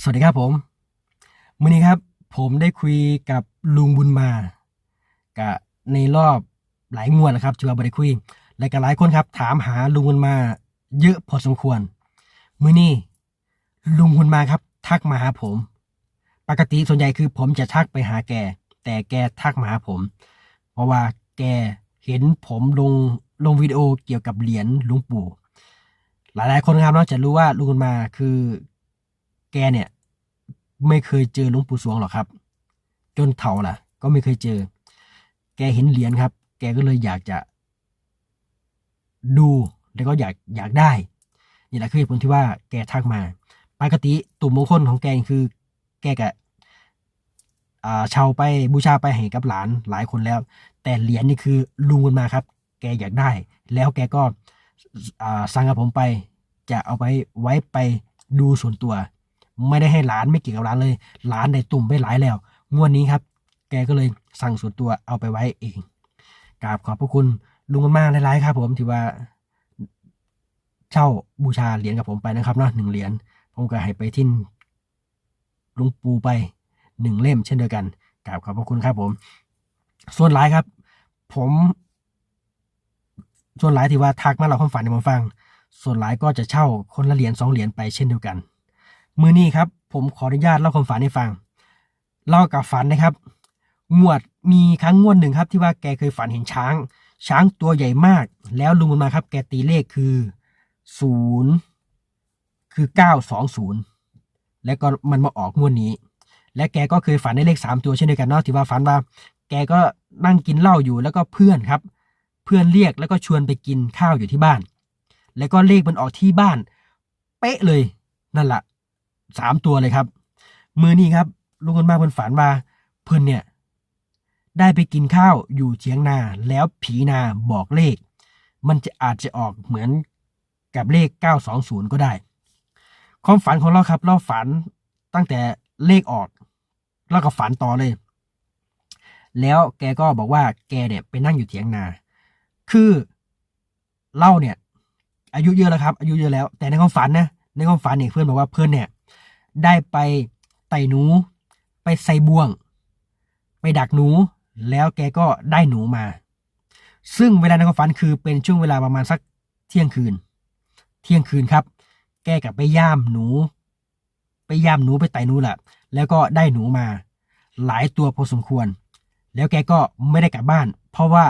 สวัสดีครับผมมื่อนี้ครับ ผมได้คุยกับลุงบุญมากับในรอบหลายงวดแล้วครับที่ว่าบได้คุย และก็หลายคนครับ ถามหาลุงบุญมา เยอะพอสมควรมื่อนี้ลุงบุญมาครับ ทักมาหาผม ปกติส่วนใหญ่คือ ผมจะทักไปหาแก แต่แกทักมาหาผม เพราะว่าแกเห็นผมลงลงวิดีโอเกี่ยวกับเหรียญหลุงปู่ หลายๆ คนครับนาะจะรู้ว่าลุงบุญมาคือ แกเนี่ย ไม่เคยเจอหลวงปู่สวงหรอกครับ จนเฒ่าล่ะ ก็ไม่เคยเจอ แกเห็นเหรียญครับ แกก็เลยอยากจะ ดูแล้วก็อยากอยากได้ นี่แหละคือเหตุผลที่ว่าแกทักมา ปกติตุ่มมงคลของแกคือ แกกะอ่าเช่าไปบูชาไปให้กับหลานหลายคนแล้ว แต่เหรียญนี่คือลุงมันมาครับ แกอยากได้ แล้วแกก็อ่าสั่งกับผมไป จะเอาไปไว้ไปดูส่วนตัว ไม่ได้ให้หลานไม่เกี่ยวกับหลานเลย หลานได้ตุ่มไปหลายแล้ว งวดนี้ครับ แกก็เลยสั่งส่วนตัวเอาไปไว้เองกราบขอบพระคุณลุงมากๆหลายๆครับ ผมที่ว่า เช่าบูชาเหรียญกับผมไปนะครับเนาะหนึ่งเหรียญผมก็ให้ไปทิ้นลุงปูไปหนึ่งเล่มเช่นเดียวกันกราบขอบพระคุณครับผม ส่วนหลายครับ ผม ส่วนหลายที่ว่าทักมาเราความฝันให้ผมฟัง ส่วนหลายก็จะเช่าคนละเหรียญสองเหรียญไปเช่นเดียวกัน มือนี้ครับ ผมขออนุญาตเล่าความฝันให้ฟัง เล่ากับฝันนะครับ งวดมีครั้งงวดหนึ่งครับ ที่ว่าแกเคยฝันเห็นช้าง ช้างตัวใหญ่มาก แล้วลุงมันมาครับ แกตีเลขคือศูนย์คือเก้าสองศูนย์แล้วก็มันมาออกงวดนี้ และแกก็เคยฝันได้เลขสามตัวเช่นเดียวกันเนาะที่ว่าฝันว่า แกก็นั่งกินเหล้าอยู่แล้วก็เพื่อนครับ เพื่อนเรียกแล้วก็ชวนไปกินข้าวอยู่ที่บ้าน แล้วก็เลขมันออกที่บ้าน เป๊ะเลยนั่นแหละ สามตัวเลยครับ มือนี้ครับลุงคนมากเพิ่นฝันว่าเพื่อนเนี่ย ได้ไปกินข้าวอยู่เถียงนาแล้วผีนาบอกเลข มันจะอาจจะออกเหมือนกับเลข 920 ก็ได้ ความฝันของเราครับ เราฝันตั้งแต่เลขออกแล้วก็ฝันต่อเลย แล้วแกก็บอกว่าแกเนี่ยไปนั่งอยู่เถียงนา คือเล่าเนี่ย อายุเยอะแล้วครับ อายุเยอะแล้ว แต่ในความฝันนะในความฝันเนี่ยเพื่อนบอกว่าเพื่อนเนี่ย ได้ไปไต่หนู ไปใส่บ่วง ไปดักหนู แล้วแกก็ได้หนูมา ซึ่งเวลาในความฝันคือเป็นช่วงเวลาประมาณสักเที่ยงคืน เที่ยงคืนครับ แกกับไปย่ามหนู ไปย่ามหนูไปไต่หนูแหละแล้วก็ได้หนูมา หลายตัวพอสมควร แล้วแกก็ไม่ได้กลับบ้าน เพราะว่า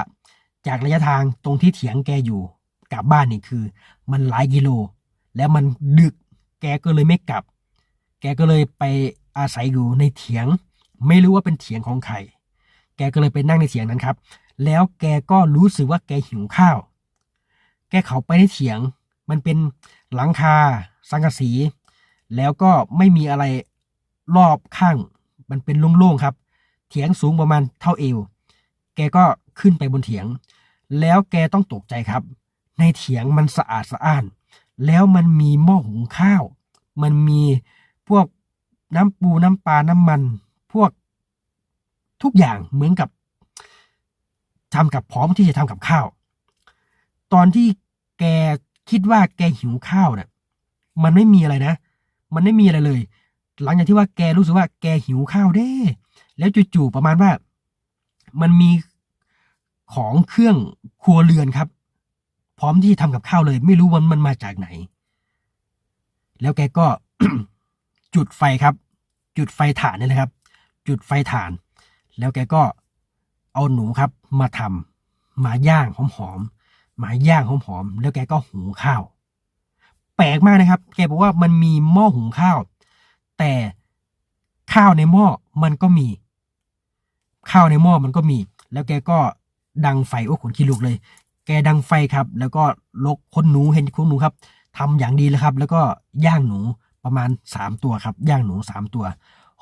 จากระยะทางตรงที่เถียงแกอยู่กลับบ้านนี่คือ มันหลายกิโล แล้วมันดึกแกก็เลยไม่กลับ แกก็เลยไปอาศัยอยู่ในเถียง ไม่รู้ว่าเป็นเถียงของใคร แกก็เลยไปนั่งในเถียงนั้นครับ แล้วแกก็รู้สึกว่าแกหิวข้าว แกเขาไปในเถียง มันเป็นหลังคา สังกะสี แล้วก็ไม่มีอะไรรอบข้าง มันเป็นโล่งๆครับ เถียงสูงประมาณเท่าเอว แกก็ขึ้นไปบนเถียง แล้วแกต้องตกใจครับ ในเถียงมันสะอาดสะอ้าน แล้วมันมีหม้อหุงข้าว มันมี พวกน้ำปูน้ำปลาน้ำมัน พวกทุกอย่างเหมือนกับทำกับพร้อมที่จะทำกับข้าว ตอนที่แกคิดว่าแกหิวข้าวเนี่ยมันไม่มีอะไรนะ มันไม่มีอะไรเลย หลังจากที่ว่าแกรู้สึกว่าแกหิวข้าวเด้ แล้วจู่ๆประมาณว่า มันมีของเครื่องครัวเรือนครับ พร้อมที่จะทำกับข้าวเลย ไม่รู้ว่ามันมาจากไหน แล้วแกก็ จุดไฟครับ จุดไฟถ่านนี่แหละครับ จุดไฟถ่าน แล้วแกก็เอาหนูครับมาทำมาย่างหอมๆมาย่างหอมๆแล้วแกก็หุงข้าว แปลกมากนะครับ แกบอกว่ามันมีหม้อหุงข้าว แต่ข้าวในหม้อมันก็มี ข้าวในหม้อมันก็มี แล้วแกก็ดังไฟโอ้ขนขี้ลุกเลย แกดังไฟครับ แล้วก็ลกคนหนูเห็นคนหนูครับทำอย่างดีเลยครับ แล้วก็ย่างหนู ประมาณสามตัวครับย่างหนูสามตัว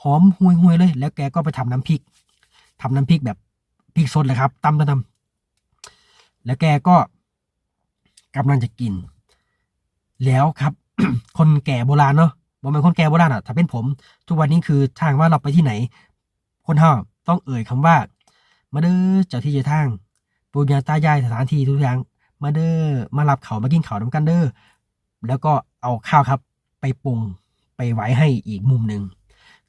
หอมห่วยห่วยเลย แล้วแกก็ไปทำน้ำพริกทำน้ำพริกแบบพริกสดเลยครับตำตำตำแล้วแกก็กำลังจะกิน แล้วครับ คนแก่โบราณเนาะบอกเป็นคนแก่โบราณอะถ้าเป็นผม ทุกวันนี้คือทางว่าเราไปที่ไหน คนเฮาต้องเอ่ยคำว่า มาเด้อเจ้าที่เจ้าทางปูญาตายายสถานที่ทุกอย่างมาเด้อมารับเขามากินเขาน้ำกันเด้อแล้วก็เอาข้าวครับ ไปปรุงไปไว้ให้อีกมุมหนึ่ง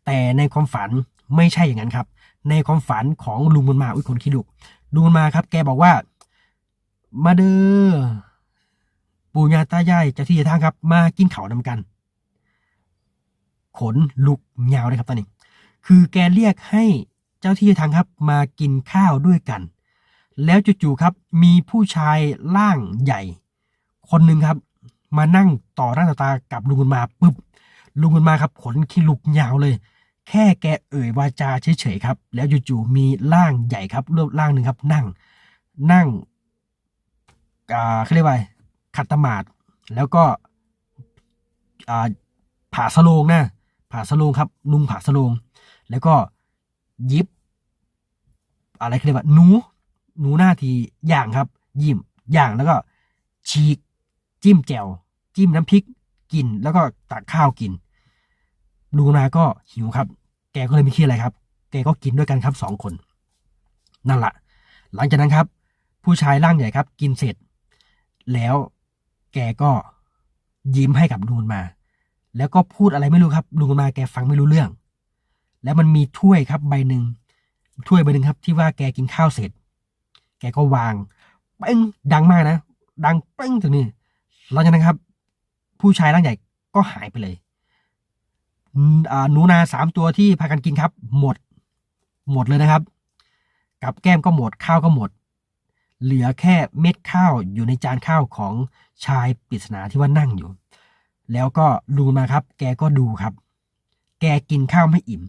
แต่ในความฝันไม่ใช่อย่างนั้นครับ ในความฝันของลุงบุญมาอุ้ยคนขี้ดุลุงบุญมาครับแกบอกว่า มาเด้อปู่ย่าตายายเจ้าที่เจ้าทางครับ มากินเขาวนำกัน ขนลุกยาวเลยครับตอนนี้ คือแกเรียกให้เจ้าที่เจ้าทางครับ มากินข้าวด้วยกัน แล้วจู่ๆครับ มีผู้ชายร่างใหญ่ คนหนึ่งครับ มานั่งต่อหน้าต่อตากับลุงบุญมาปุ๊บลุงบุญมาครับขนขี้ลุกยาวเลย แค่แกเอ่ยวาจาเฉยๆครับ แล้วจู่ๆมีร่างใหญ่ครับรูปร่างหนึ่งครับ นั่ง นั่งอ่าเขาเรียกว่าขัดตมาดแล้วก็อ่าผ่าสโลงนะผ่าสโลงครับ นุ่งผ่าสโลง แล้วก็ยิบ อะไรเขาเรียกว่าหนูหนูหน้าทีอย่างครับ ยิ้มย่างแล้วก็ฉีกจิ้มแจว จิ้มน้ำพริกกิน แล้วก็ตักข้าวกินลุงนาก็หิวครับ แกก็เลยไม่คิดอะไรครับ แกก็กินด้วยกันครับสองคน นั่นแหละหลังจากนั้นครับ ผู้ชายร่างใหญ่ครับ กินเสร็จ แล้วแกก็ยิ้มให้กับลุงมา แล้วก็พูดอะไรไม่รู้ครับลุงมาแกฟังไม่รู้เรื่อง แล้วมันมีถ้วยครับใบหนึ่งถ้วยใบหนึ่งครับ ที่ว่าแกกินข้าวเสร็จ แกก็วางเป้งดังมากนะ ดังเป้งถึงนี่หลังจากนั้นครับ ผู้ชายร่างใหญ่ก็หายไปเลยหนูนาสามตัวที่พากันกินครับ หมด หมดเลยนะครับ กับแก้มก็หมดข้าวก็หมด เหลือแค่เม็ดข้าวอยู่ในจานข้าวของชายปริศนาที่ว่านั่งอยู่ แล้วก็ลุงมาครับ แกก็ดูครับ แกกินข้าวไม่อิ่ม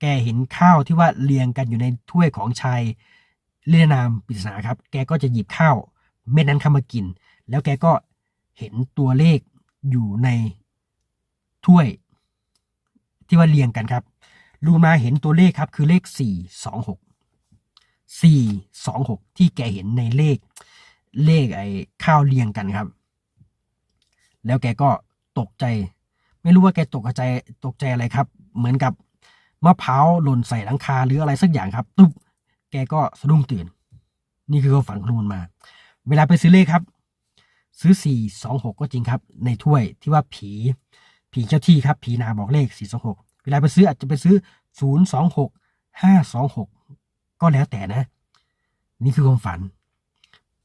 แกเห็นข้าวที่ว่าเรียงกันอยู่ในถ้วยของชายเรียนามปริศนาครับ แกก็จะหยิบข้าว เม็ดนั้นเข้ามากิน แล้วแกก็เห็นตัวเลข อยู่ในถ้วยที่ว่าเรียงกันครับลุงมาเห็นตัวเลขครับคือเลขสี่สองหกสี่สองหกที่แกเห็นในเลขเลขไอ้ข้าวเรียงกันครับ แล้วแกก็ตกใจ ไม่รู้ว่าแกตกใจตกใจอะไรครับ เหมือนกับมะพร้าวหล่นใส่หลังคาหรืออะไรสักอย่างครับตุ๊บแกก็สะดุ้งตื่น นี่คือความฝันของลุงมา เวลาไปซื้อเลขครับ ซื้อสี่สองหกก็จริงครับ ในถ้วยที่ว่าผี ผีเจ้าที่ครับ ผีนาบอกเลขสี่สองหกเวลาไปซื้ออาจจะไปซื้อศูนย์สองหกห้าสองหกก็แล้วแต่นะ นี่คือความฝัน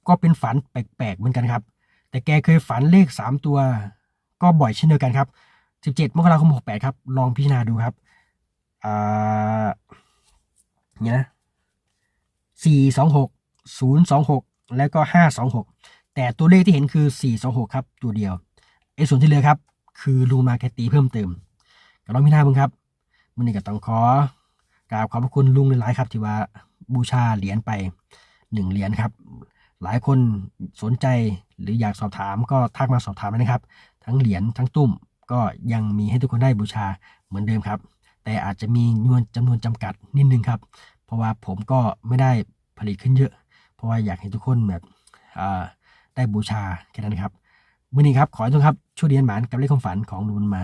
ก็เป็นฝันแปลกๆเหมือนกันครับ แต่แกเคยฝันเลขสามตัว ก็บ่อยเช่นเดียวกันครับสิบเจ็ดมกราคมหกแปดครับ ลองพิจารณาดูครับอ่าเนี่ยนะสี่สองหกศูนย์สองหกแล้วก็ห้าสองหก แต่ตัวเลขที่เห็นคือสี่สองหกครับ ตัวเดียวไอ้ส่วนที่เหลือครับ คือลุงมาแกตีเพิ่มเติมก็ลองพิจารณาบ้างครับมันนี่ก็ต้องขอกราบขอบพระคุณลุงหลายๆครับ ที่ว่าบูชาเหรียญไปหนึ่งเหรียญครับ หลายคนสนใจหรืออยากสอบถามก็ทักมาสอบถามได้นะครับ ทั้งเหรียญทั้งตุ้มก็ยังมีให้ทุกคนได้บูชาเหมือนเดิมครับ แต่อาจจะมีจำนวนจำนวนจำกัดนิดนึงครับ เพราะว่าผมก็ไม่ได้ผลิตขึ้นเยอะ เพราะว่าอยากให้ทุกคนแบบอ่า ได้บูชาแค่นั้นครับมื่อนี้ครับ ขอให้ทุกครับช่วยเรียนหมานกับเลขความฝันของลุงมา